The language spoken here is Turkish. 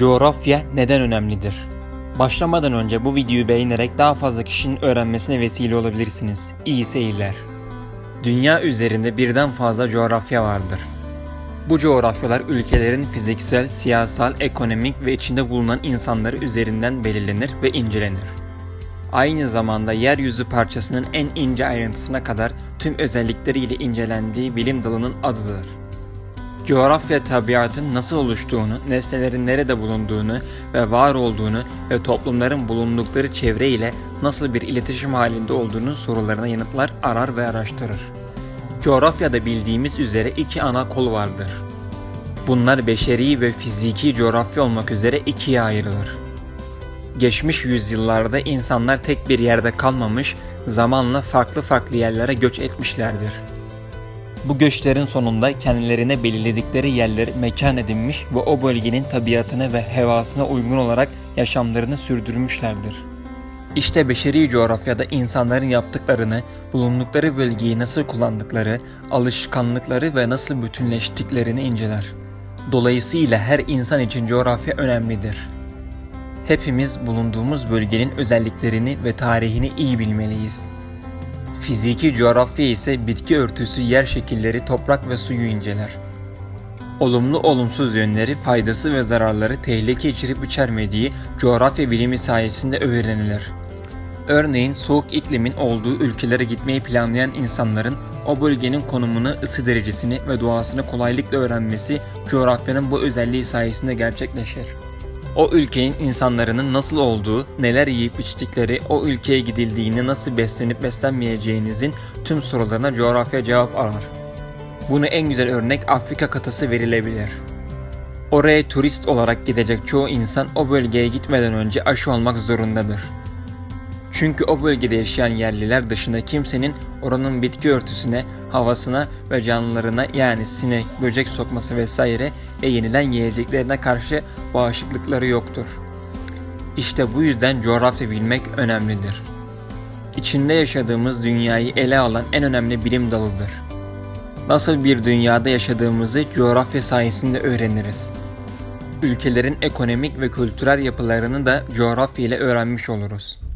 Coğrafya neden önemlidir? Başlamadan önce bu videoyu beğenerek daha fazla kişinin öğrenmesine vesile olabilirsiniz. İyi seyirler. Dünya üzerinde birden fazla coğrafya vardır. Bu coğrafyalar ülkelerin fiziksel, siyasal, ekonomik ve içinde bulunan insanları üzerinden belirlenir ve incelenir. Aynı zamanda yeryüzü parçasının en ince ayrıntısına kadar tüm özellikleriyle incelendiği bilim dalının adıdır. Coğrafya tabiatın nasıl oluştuğunu, nesnelerin nerede bulunduğunu ve var olduğunu ve toplumların bulundukları çevre ile nasıl bir iletişim halinde olduğunu sorularına yanıtlar arar ve araştırır. Coğrafyada bildiğimiz üzere iki ana kol vardır. Bunlar beşeri ve fiziki coğrafya olmak üzere ikiye ayrılır. Geçmiş yüzyıllarda insanlar tek bir yerde kalmamış, zamanla farklı farklı yerlere göç etmişlerdir. Bu göçlerin sonunda kendilerine belirledikleri yerleri mekan edinmiş ve o bölgenin tabiatına ve hevasına uygun olarak yaşamlarını sürdürmüşlerdir. İşte beşeri coğrafyada insanların yaptıklarını, bulundukları bölgeyi nasıl kullandıkları, alışkanlıkları ve nasıl bütünleştiklerini inceler. Dolayısıyla her insan için coğrafya önemlidir. Hepimiz bulunduğumuz bölgenin özelliklerini ve tarihini iyi bilmeliyiz. Fiziki coğrafya ise bitki örtüsü, yer şekilleri, toprak ve suyu inceler. Olumlu olumsuz yönleri, faydası ve zararları tehlike içerip içermediği coğrafya bilimi sayesinde öğrenilir. Örneğin soğuk iklimin olduğu ülkelere gitmeyi planlayan insanların o bölgenin konumunu, ısı derecesini ve doğasını kolaylıkla öğrenmesi coğrafyanın bu özelliği sayesinde gerçekleşir. O ülkenin insanların nasıl olduğu, neler yiyip içtikleri, o ülkeye gidildiğinde nasıl beslenip beslenmeyeceğinizin tüm sorularına coğrafya cevap arar. Bunu en güzel örnek Afrika kıtası verilebilir. Oraya turist olarak gidecek çoğu insan o bölgeye gitmeden önce aşı olmak zorundadır. Çünkü o bölgede yaşayan yerliler dışında kimsenin oranın bitki örtüsüne, havasına ve canlılarına yani sinek, böcek sokması vesaire ve yenilen yiyeceklerine karşı bağışıklıkları yoktur. İşte bu yüzden coğrafya bilmek önemlidir. İçinde yaşadığımız dünyayı ele alan en önemli bilim dalıdır. Nasıl bir dünyada yaşadığımızı coğrafya sayesinde öğreniriz. Ülkelerin ekonomik ve kültürel yapılarını da coğrafya ile öğrenmiş oluruz.